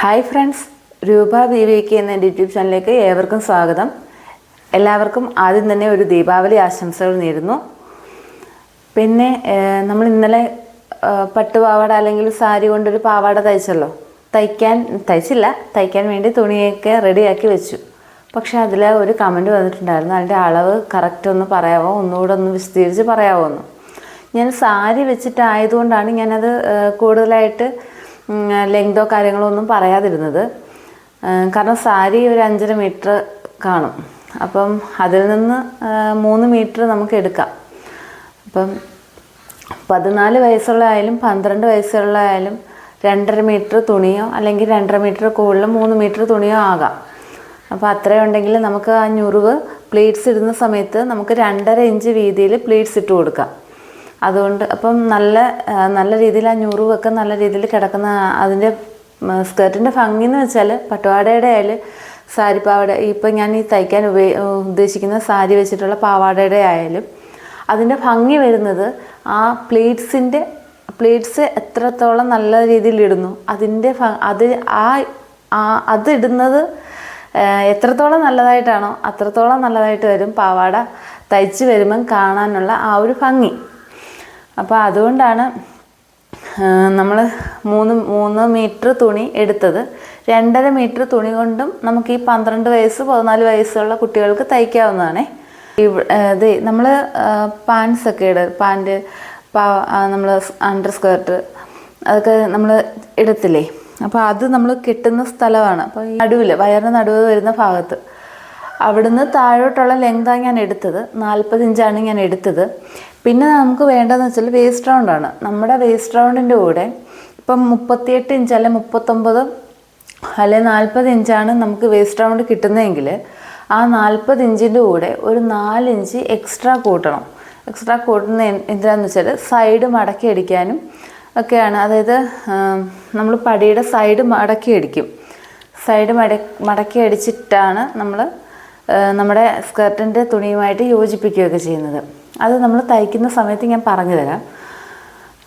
Hi friends രൂപ ദീപിക എന്ന എന്റെ യൂട്യൂബ് ചാനലിലേക്ക് ഏവർക്കും സ്വാഗതം. എല്ലാവർക്കും ആദ്യം തന്നെ ഒരു ദീപാവലി ആശംസകൾ നേരുന്നു. പിന്നെ നമ്മൾ ഇന്നലെ പട്ടുപാവാട അല്ലെങ്കിൽ സാരി കൊണ്ടൊരു പാവാട തയ്ച്ചല്ലോ. തയ്ക്കാൻ തയ്ച്ചില്ല തയ്ക്കാൻ വേണ്ടി തുണിയൊക്കെ റെഡിയാക്കി വെച്ചു. പക്ഷെ അതിൽ ഒരു കമന്റ് വന്നിട്ടുണ്ടായിരുന്നു. അതിന്റെ അളവ് കറക്റ്റ് ഒന്ന് പറയാമോ ഒന്നുകൂടെ ഒന്ന് വിശദീകരിച്ച് പറയാമോ എന്ന്. ഞാൻ സാരി വെച്ചിട്ടായതുകൊണ്ടാണ് ഞാനത് കൂടുതലായിട്ട് ലെങ്തോ കാര്യങ്ങളോ ഒന്നും പറയാതിരുന്നത്. കാരണം സാരി ഒരു അഞ്ചര മീറ്റർ കാണും. അപ്പം അതിൽ നിന്ന് മൂന്ന് മീറ്റർ നമുക്ക് എടുക്കാം. അപ്പം പതിനാല് വയസ്സുള്ള ആയാലും പന്ത്രണ്ട് വയസ്സുള്ള ആയാലും രണ്ടര മീറ്റർ തുണിയോ അല്ലെങ്കിൽ രണ്ടര മീറ്റർ കൂടുതൽ മൂന്ന് മീറ്റർ തുണിയോ ആകാം. അപ്പോൾ അത്രയും ഉണ്ടെങ്കിൽ നമുക്ക് ആ ഞുറിവ് പ്ലീറ്റ്സ് ഇടുന്ന സമയത്ത് നമുക്ക് രണ്ടര ഇഞ്ച് വീതിയിൽ പ്ലീറ്റ്സ് ഇട്ട് കൊടുക്കാം. അതുകൊണ്ട് അപ്പം നല്ല നല്ല രീതിയിൽ ആ ഞുറിവൊക്കെ നല്ല രീതിയിൽ കിടക്കുന്ന അതിന്റെ സ്കേർട്ടിന്റെ ഭംഗി എന്ന് വെച്ചാൽ പട്ടുപാടയുടെ ആയാലും സാരി പാവാട ഇപ്പം ഞാൻ ഈ തയ്ക്കാൻ ഉപയോഗ ഉദ്ദേശിക്കുന്ന സാരി വെച്ചിട്ടുള്ള പാവാടയുടെ ആയാലും അതിന്റെ ഭംഗി വരുന്നത് ആ പ്ലേറ്റ്സിന്റെ പ്ലേറ്റ്സ് എത്രത്തോളം നല്ല രീതിയിൽ ഇടുന്നു അതിന്റെ അത് ആ ആ- അതിടുന്നത് എത്രത്തോളം നല്ലതായിട്ടാണോ അത്രത്തോളം നല്ലതായിട്ട് വരും പാവാട തയ്ച്ച് വരുമ്പം കാണാനുള്ള ആ ഒരു ഭംഗി. അപ്പോൾ അതുകൊണ്ടാണ് നമ്മൾ മൂന്ന് മൂന്ന് മീറ്റർ തുണി എടുത്തത്. രണ്ടര മീറ്റർ തുണി കൊണ്ടും നമുക്ക് ഈ പന്ത്രണ്ട് വയസ്സ് പതിനാല് വയസ്സുള്ള കുട്ടികൾക്ക് തയ്ക്കാവുന്നതാണേ. ഇത് നമ്മൾ പാൻസ് ഒക്കെ ഇട പാന്റ് നമ്മൾ അണ്ടർ സ്കേർട്ട് അതൊക്കെ നമ്മൾ ഇടത്തില്ലേ അപ്പോൾ അത് നമ്മൾ കിട്ടുന്ന സ്ഥലമാണ്. അപ്പോൾ ഈ നടുവിൽ വയറിന് നടുവ് വരുന്ന ഭാഗത്ത്. അവിടുന്ന് താഴോട്ടുള്ള ലെങ്താണ് ഞാൻ എടുത്തത്. നാൽപ്പത് ഇഞ്ചാണ് ഞാൻ എടുത്തത്. പിന്നെ നമുക്ക് വേണ്ടതെന്ന് വെച്ചാൽ വേസ്റ്റ് റൗണ്ടാണ് നമ്മുടെ വേസ്റ്റ് റൗണ്ടിന്റെ കൂടെ ഇപ്പം മുപ്പത്തിയെട്ട് ഇഞ്ച് അല്ലെ മുപ്പത്തൊമ്പത് അല്ലെ നാൽപ്പത് ഇഞ്ചാണ് നമുക്ക് വേസ്റ്റ് റൗണ്ട് കിട്ടുന്നതെങ്കിൽ ആ നാൽപ്പത് ഇഞ്ചിന്റെ കൂടെ ഒരു നാലിഞ്ച് എക്സ്ട്രാ കൂട്ടണം. എക്സ്ട്രാ കൂട്ടുന്ന എന്താണെന്ന് വെച്ചാൽ സൈഡ് മടക്കി അടിക്കാനും ഒക്കെയാണ്. അതായത് നമ്മൾ പടിയുടെ സൈഡ് മടക്കി അടിക്കും. സൈഡ് മട മടക്കി അടിച്ചിട്ടാണ് നമ്മൾ നമ്മുടെ സ്കർട്ടിന്റെ തുണിയുമായിട്ട് യോജിപ്പിക്കുകയൊക്കെ ചെയ്യുന്നത്. അത് നമ്മൾ തയ്ക്കുന്ന സമയത്ത് ഞാൻ പറഞ്ഞു തരാം.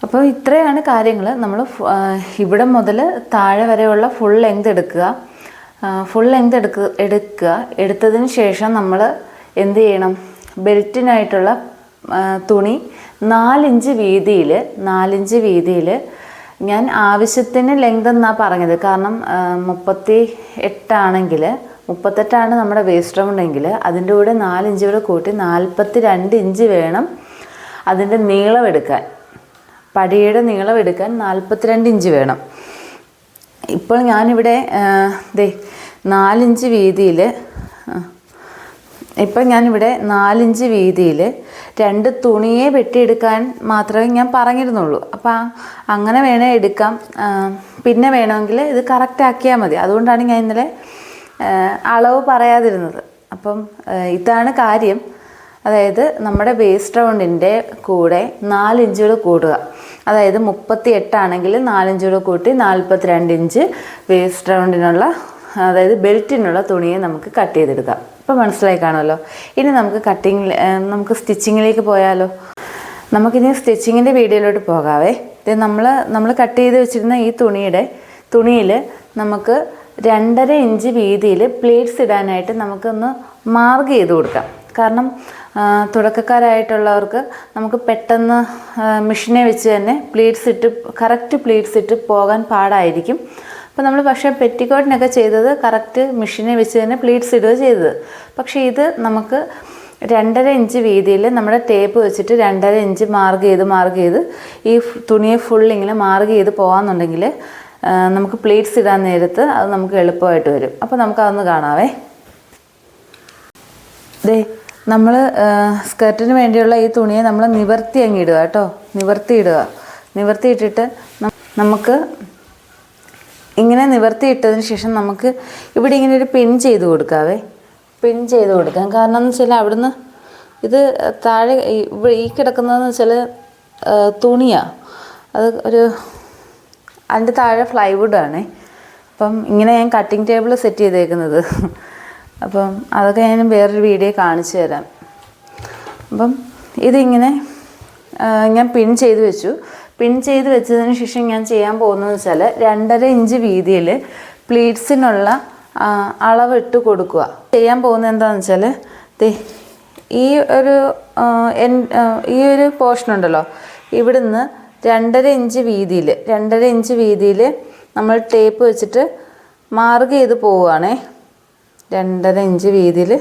അപ്പോൾ ഇത്രയാണ് കാര്യങ്ങൾ. നമ്മൾ ഇവിടെ മുതൽ താഴെ വരെയുള്ള ഫുൾ ലെങ്ത് എടുക്കുക. ഫുൾ ലെങ്ത് എടുക്ക എടുക്കുക. എടുത്തതിന് ശേഷം നമ്മൾ എന്ത് ചെയ്യണം? ബെൽറ്റിനായിട്ടുള്ള തുണി നാലിഞ്ച് വീതിയിൽ നാലിഞ്ച് വീതിയിൽ ഞാൻ ആവശ്യത്തിന് ലെങ്ത് എന്നാണ് പറഞ്ഞത്. കാരണം മുപ്പത്തി എട്ടാണെങ്കിൽ മുപ്പത്തെട്ടാണ് നമ്മുടെ വേസ്റ്റ് റൗണ്ടെങ്കിൽ അതിന്റെ കൂടെ നാലിഞ്ച് കൂടെ കൂട്ടി നാൽപ്പത്തി രണ്ട് ഇഞ്ച് വേണം അതിന്റെ നീളം എടുക്കാൻ പടിയുടെ നീളം എടുക്കാൻ നാൽപ്പത്തിരണ്ട് ഇഞ്ച് വേണം. ഇപ്പോൾ ഞാനിവിടെ ദേ നാലിഞ്ച് വീതിയിൽ ഇപ്പം ഞാനിവിടെ നാലിഞ്ച് വീതിയിൽ രണ്ട് തുണിയെ വെട്ടിയെടുക്കാൻ മാത്രമേ ഞാൻ പറഞ്ഞിരുന്നുള്ളൂ. അപ്പോൾ അങ്ങനെ വേണേൽ എടുക്കാം. പിന്നെ വേണമെങ്കിൽ ഇത് കറക്റ്റ് ആക്കിയാൽ മതി. അതുകൊണ്ടാണ് ഞാൻ ഇന്നലെ അളവ് പറയാതിരുന്നത്. അപ്പം ഇതാണ് കാര്യം. അതായത് നമ്മുടെ വേസ്റ്റ് റൗണ്ടിന്റെ കൂടെ നാലിഞ്ചുകൾ കൂടുക. അതായത് മുപ്പത്തി എട്ടാണെങ്കിൽ നാലിഞ്ചുകൾ കൂട്ടി നാൽപ്പത്തി രണ്ട് ഇഞ്ച് വേസ്റ്റ് റൗണ്ടിനുള്ള അതായത് ബെൽറ്റിനുള്ള തുണിയെ നമുക്ക് കട്ട് ചെയ്തെടുക്കാം. ഇപ്പം മനസ്സിലായി കാണുമല്ലോ? ഇനി നമുക്ക് കട്ടിങ് നമുക്ക് സ്റ്റിച്ചിങ്ങിലേക്ക് പോയാലോ? നമുക്കിനി സ്റ്റിച്ചിങ്ങിന്റെ വീഡിയോയിലോട്ട് പോകാവേ. ഇത് നമ്മൾ നമ്മൾ കട്ട് ചെയ്ത് വെച്ചിരുന്ന ഈ തുണിയുടെ തുണിയിൽ നമുക്ക് രണ്ടര ഇഞ്ച് വീതിയിൽ പ്ലേറ്റ്സ് ഇടാനായിട്ട് നമുക്കൊന്ന് മാർഗ് ചെയ്ത് കൊടുക്കാം. കാരണം തുടക്കക്കാരായിട്ടുള്ളവർക്ക് നമുക്ക് പെട്ടെന്ന് മെഷീനെ വെച്ച് തന്നെ പ്ലേറ്റ്സ് ഇട്ട് കറക്റ്റ് പ്ലേറ്റ്സ് ഇട്ട് പോകാൻ പാടായിരിക്കും. അപ്പോൾ നമ്മൾ പക്ഷേ പെറ്റിക്കോട്ടിനൊക്കെ ചെയ്തത് കറക്റ്റ് മെഷീനെ വെച്ച് തന്നെ പ്ലേറ്റ്സ് ഇടുക ചെയ്തത്. പക്ഷേ ഇത് നമുക്ക് രണ്ടര ഇഞ്ച് വീതിയിൽ നമ്മുടെ ടേപ്പ് വെച്ചിട്ട് രണ്ടര ഇഞ്ച് മാർഗ് ചെയ്ത് മാർഗ് ചെയ്ത് ഈ തുണിയെ ഫുൾ മാർക്ക് ചെയ്ത് പോകാമെന്നുണ്ടെങ്കിൽ നമുക്ക് പ്ലേറ്റ്സ് ഇടാൻ നേരത്ത് അത് നമുക്ക് എളുപ്പമായിട്ട് വരും. അപ്പോൾ നമുക്കതൊന്ന് കാണാവേ. ദേ നമ്മൾ സ്കർട്ടിന് വേണ്ടിയുള്ള ഈ തുണിയെ നമ്മൾ നിവർത്തി അങ്ങ് ഇടുക കേട്ടോ. നിവർത്തി ഇടുക. നിവർത്തി ഇട്ടിട്ട് നമുക്ക് ഇങ്ങനെ നിവർത്തി ഇട്ടതിന് ശേഷം നമുക്ക് ഇവിടെ ഇങ്ങനെ ഒരു പിൻ ചെയ്ത് കൊടുക്കാവേ. പിൻ ചെയ്ത് കൊടുക്കാം. കാരണം എന്ന് വെച്ചാൽ അവിടുന്ന് ഇത് താഴെ ഈ- കിടക്കുന്നതെന്ന് വെച്ചാൽ തുണിയാണ് അത് ഒരു അതിന്റെ താഴെ ഫ്ലൈവുഡാണ് അപ്പം ഇങ്ങനെ ഞാൻ കട്ടിങ് ടേബിൾ സെറ്റ് ചെയ്തേക്കുന്നത്. അപ്പം അതൊക്കെ ഞാൻ വേറൊരു വീഡിയോ കാണിച്ചു തരാം. അപ്പം ഇതിങ്ങനെ ഞാൻ പിൻ ചെയ്ത് വെച്ചു. പിൻ ചെയ്ത് വെച്ചതിന് ശേഷം ഞാൻ ചെയ്യാൻ പോകുന്നതെന്ന് വെച്ചാൽ രണ്ടര ഇഞ്ച് വീതിയിൽ പ്ലീറ്റ്സിനുള്ള അളവ് ഇട്ട് കൊടുക്കുക. ചെയ്യാൻ പോകുന്നത് എന്താണെന്ന് വെച്ചാൽ ഈ ഒരു ഈ ഒരു പോർഷൻ ഉണ്ടല്ലോ. ഇവിടുന്ന് രണ്ടര ഇഞ്ച് വീതിയിൽ രണ്ടര ഇഞ്ച് വീതിയിൽ നമ്മൾ ടേപ്പ് വെച്ചിട്ട് മാർഗ് ചെയ്ത് പോവുകയാണേ. രണ്ടര ഇഞ്ച് വീതിയിൽ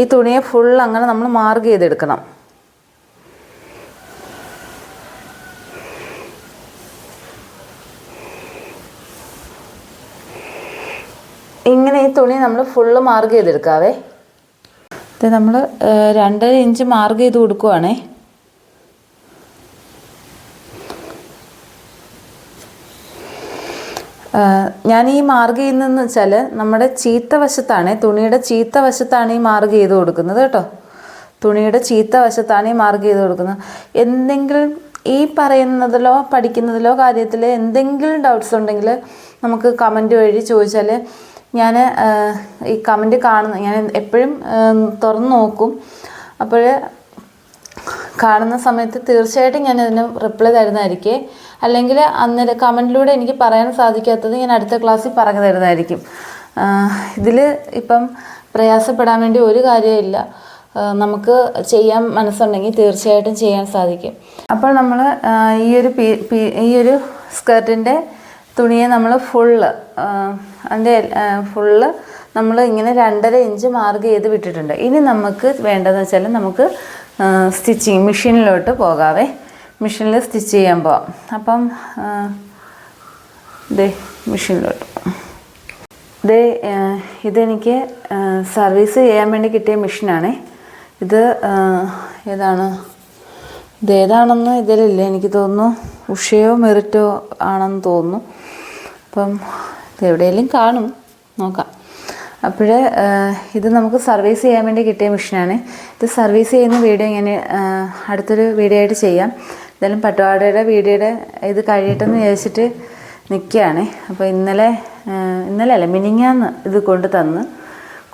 ഈ തുണിയെ ഫുൾ അങ്ങനെ നമ്മൾ മാർഗ് ചെയ്തെടുക്കണം. ഇങ്ങനെ ഈ തുണി നമ്മൾ ഫുള്ള് മാർഗ് ചെയ്തെടുക്കാവേ. ഇത് നമ്മൾ രണ്ടര ഇഞ്ച് മാർഗ് ചെയ്ത് കൊടുക്കുവാണേ. ഞാൻ ഈ മാർഗ് ചെയ്യുന്നതെന്ന് വെച്ചാൽ നമ്മുടെ ചീത്ത വശത്താണ് തുണിയുടെ ചീത്ത വശത്താണ് ഈ മാർഗ് ചെയ്ത് കൊടുക്കുന്നത് കേട്ടോ. തുണിയുടെ ചീത്ത വശത്താണ് ഈ മാർഗ് ചെയ്ത് കൊടുക്കുന്നത്. എന്തെങ്കിലും ഈ പറയുന്നതിലോ പഠിക്കുന്നതിലോ കാര്യത്തിൽ എന്തെങ്കിലും ഡൗട്ട്സ് ഉണ്ടെങ്കിൽ നമുക്ക് കമന്റ് വഴി ചോദിച്ചാൽ ഞാൻ ഈ കമന്റ് കാണുന്ന ഞാൻ എപ്പോഴും തുറന്ന് നോക്കും. അപ്പോൾ കാണുന്ന സമയത്ത് തീർച്ചയായിട്ടും ഞാൻ അതിന് റിപ്ലൈ തരുന്നതായിരിക്കേ. അല്ലെങ്കിൽ അന്നേരം കമന്റിലൂടെ എനിക്ക് പറയാൻ സാധിക്കാത്തത് ഞാൻ അടുത്ത ക്ലാസ്സിൽ പറഞ്ഞു തരുന്നതായിരിക്കും. ഇതിൽ ഇപ്പം പ്രയാസപ്പെടാൻ വേണ്ടി ഒരു കാര്യമില്ല നമുക്ക് ചെയ്യാൻ മനസ്സുണ്ടെങ്കിൽ തീർച്ചയായിട്ടും ചെയ്യാൻ സാധിക്കും. അപ്പോൾ നമ്മൾ ഈയൊരു പീ- ഈ തുണിയെ നമ്മൾ ഫുള്ള് അതിന്റെ ഫുള്ള് നമ്മൾ ഇങ്ങനെ രണ്ടര ഇഞ്ച് മാർഗ് ചെയ്ത് വിട്ടിട്ടുണ്ട്. ഇനി നമുക്ക് വേണ്ടതെന്ന് വെച്ചാൽ നമുക്ക് സ്റ്റിച്ചിങ് മെഷീനിലോട്ട് പോകാവേ. മെഷീനിൽ സ്റ്റിച്ച് ചെയ്യാൻ പോവാം. അപ്പം ദേ മെഷീനിലോട്ട്. ദേ ഇതെനിക്ക് സർവീസ് ചെയ്യാൻ വേണ്ടി കിട്ടിയ മെഷീനാണേ. ഇത് ഏതാണ്? ഇത് ഏതാണെന്ന് ഇതിലില്ല. എനിക്ക് തോന്നുന്നു ഉഷയോ മെറിറ്റോ ആണെന്ന് തോന്നുന്നു. അപ്പം ഇത് എവിടെയെങ്കിലും കാണും. നോക്കാം. അപ്പോൾ ഇത് നമുക്ക് സർവീസ് ചെയ്യാൻ വേണ്ടി കിട്ടിയ മെഷീനാണ്. ഇത് സർവീസ് ചെയ്യുന്ന വീഡിയോ ഞാൻ അടുത്തൊരു വീഡിയോ ആയിട്ട് ചെയ്യാം. എന്തായാലും പട്ടുപാടയുടെ വീഡിയോയുടെ ഇത് കഴിയട്ടെന്ന് വിചാരിച്ചിട്ട് നിൽക്കുകയാണ് അപ്പോൾ ഇന്നലെ ഇന്നലെ അല്ല മിനിങ്ങാന്ന് ഇത് കൊണ്ട് തന്ന്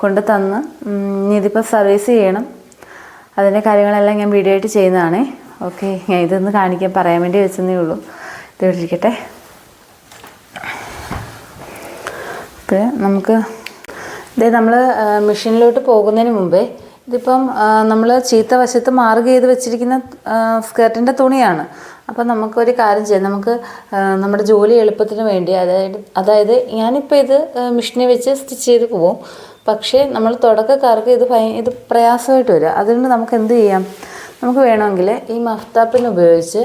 കൊണ്ട് തന്ന് ഇനി ഇതിപ്പോൾ സർവീസ് ചെയ്യണം. അതിന്റെ കാര്യങ്ങളെല്ലാം ഞാൻ വീഡിയോ ആയിട്ട് ചെയ്യുന്നതാണ്. ഓക്കെ ഞാൻ ഇതൊന്ന് കാണിക്കാൻ പറയാൻ വേണ്ടി വെച്ചെന്നേ ഉള്ളൂ. ഇത് ഇരിക്കട്ടെ. അപ്പോൾ നമുക്ക് ഇത് നമ്മൾ മെഷീനിലോട്ട് പോകുന്നതിന് മുമ്പേ ഇതിപ്പം നമ്മൾ ചീത്ത വശത്ത് മാർഗ് ചെയ്ത് വെച്ചിരിക്കുന്ന സ്കേർട്ടിന്റെ തുണിയാണ്. അപ്പം നമുക്കൊരു കാര്യം ചെയ്യാം. നമുക്ക് നമ്മുടെ ജോലി എളുപ്പത്തിന് വേണ്ടി അതായത് അതായത് ഞാനിപ്പോൾ ഇത് മെഷീനിൽ വെച്ച് സ്റ്റിച്ച് ചെയ്ത് പോവും. പക്ഷേ നമ്മൾ തുടക്കക്കാർക്ക് ഇത് ഭയ ഇത് പ്രയാസമായിട്ട് വരിക. അതുകൊണ്ട് നമുക്ക് എന്ത് ചെയ്യാം? നമുക്ക് വേണമെങ്കിൽ ഈ മഫ്താപ്പിന് ഉപയോഗിച്ച്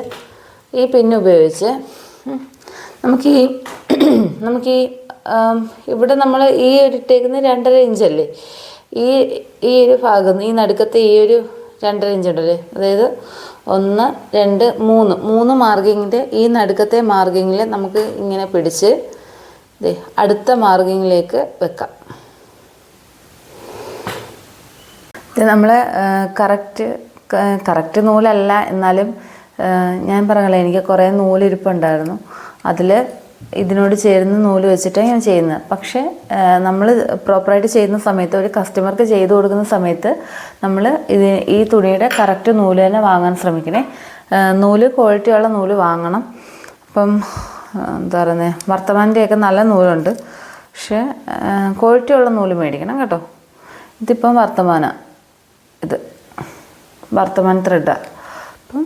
ഈ പിന്നുപയോഗിച്ച് നമുക്ക് ഈ നമുക്ക് ഈ ഇവിടെ നമ്മൾ ഈ ഇട്ടേക്കുന്ന രണ്ടര ഇഞ്ചല്ലേ? ഈ ഈ ഒരു ഭാഗം ഈ നടുക്കത്തെ ഈ ഒരു രണ്ടര ഇഞ്ച് ഉണ്ടല്ലേ? അതായത് ഒന്ന് രണ്ട് മൂന്ന്. മൂന്ന് മാർഗിങ്ങിന്റെ ഈ നടുക്കത്തെ മാർഗിങ്ങിൽ നമുക്ക് ഇങ്ങനെ പിടിച്ച് അടുത്ത മാർഗിങ്ങിലേക്ക് വെക്കാം. ഇത് നമ്മൾ കറക്റ്റ് കറക്റ്റ് നൂലല്ല എന്നാലും ഞാൻ പറഞ്ഞല്ലോ എനിക്ക് കുറേ നൂലിരിപ്പുണ്ടായിരുന്നു. അതിൽ ഇതിനോട് ചേരുന്ന നൂൽ വെച്ചിട്ടാണ് ഞാൻ ചെയ്യുന്നത് പക്ഷേ നമ്മൾ പ്രോപ്പറായിട്ട് ചെയ്യുന്ന സമയത്ത് ഒരു കസ്റ്റമർക്ക് ചെയ്തു കൊടുക്കുന്ന സമയത്ത് നമ്മൾ ഇത് ഈ തുണിയുടെ കറക്റ്റ് നൂൽ തന്നെ വാങ്ങാൻ ശ്രമിക്കണേ. നൂൽ ക്വാളിറ്റിയുള്ള നൂൽ വാങ്ങണം. അപ്പം എന്താ പറയുന്നത് വർത്തമാനന്റെയൊക്കെ നല്ല നൂലുണ്ട്. പക്ഷേ ക്വാളിറ്റി ഉള്ള നൂൽ മേടിക്കണം കേട്ടോ. ഇതിപ്പം വർത്തമാന ഇത് വർത്തമാൻ ത്രെഡാണ് അപ്പം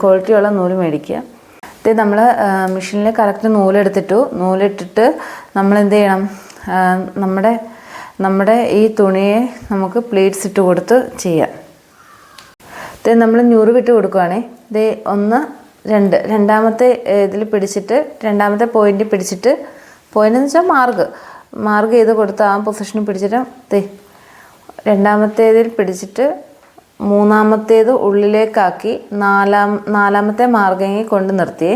ക്വാളിറ്റിയുള്ള നൂൽ മേടിക്കുക. ഇത് നമ്മൾ മെഷീനിൽ കറക്റ്റ് നൂലെടുത്തിട്ടു. നൂലിട്ടിട്ട് നമ്മൾ എന്ത് ചെയ്യണം നമ്മുടെ നമ്മുടെ ഈ തുണിയെ നമുക്ക് പ്ലേറ്റ്സ് ഇട്ട് കൊടുത്ത് ചെയ്യാം. ഇത് നമ്മൾ ഞൂറ് വിട്ട് കൊടുക്കുവാണേ. ഇത് ഒന്ന് രണ്ട്. രണ്ടാമത്തെ ഇതിൽ പിടിച്ചിട്ട് രണ്ടാമത്തെ പോയിന്റ് പിടിച്ചിട്ട് പോയിന്റ് എന്ന് വെച്ചാൽ മാർഗ് മാർഗ് ചെയ്ത് കൊടുത്ത് ആ പൊസിഷനിൽ പിടിച്ചിട്ട് തേ രണ്ടാമത്തേതിൽ പിടിച്ചിട്ട് മൂന്നാമത്തേത് ഉള്ളിലേക്കാക്കി നാലാം നാലാമത്തെ മാർഗങ്ങി കൊണ്ട് നിർത്തി.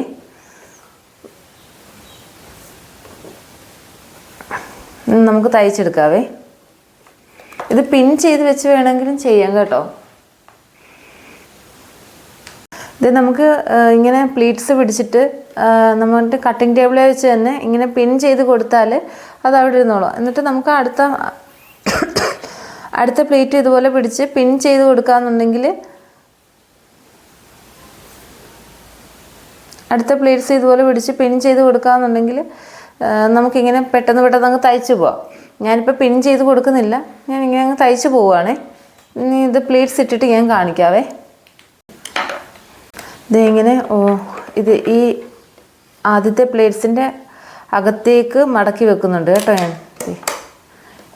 നമുക്ക് തയ്ച്ചെടുക്കാവേ. ഇത് പിൻ ചെയ്ത് വെച്ച് വേണമെങ്കിലും ചെയ്യാം കേട്ടോ. ഇത് നമുക്ക് ഇങ്ങനെ പ്ലീറ്റ്സ് പിടിച്ചിട്ട് നമ്മുടെ കട്ടിംഗ് ടേബിളിൽ വെച്ച് തന്നെ ഇങ്ങനെ പിൻ ചെയ്ത് കൊടുത്താൽ അത് അവിടെ ഇരുന്നോളാം. എന്നിട്ട് നമുക്ക് അടുത്ത അടുത്ത പ്ലേറ്റ് ഇതുപോലെ പിടിച്ച് പിൻ ചെയ്ത് കൊടുക്കാന്നുണ്ടെങ്കിൽ അടുത്ത പ്ലേറ്റ്സ് ഇതുപോലെ പിടിച്ച് പിൻ ചെയ്ത് കൊടുക്കാന്നുണ്ടെങ്കിൽ നമുക്കിങ്ങനെ പെട്ടെന്ന് പെട്ടെന്ന് അങ്ങ് തയ്ച്ചു പോവാം. ഞാനിപ്പോൾ പിൻ ചെയ്ത് കൊടുക്കുന്നില്ല. ഞാൻ ഇങ്ങനെ അങ്ങ് തയ്ച്ചു പോവുകയാണേ. ഇനി ഇത് പ്ലേറ്റ്സ് ഇട്ടിട്ട് ഞാൻ കാണിക്കാവേ. ഇത് ഇങ്ങനെ ഓ ഇത് ഈ ആദ്യത്തെ പ്ലേറ്റ്സിന്റെ അകത്തേക്ക് മടക്കി വെക്കുന്നുണ്ട് കേട്ടോ ഞാൻ.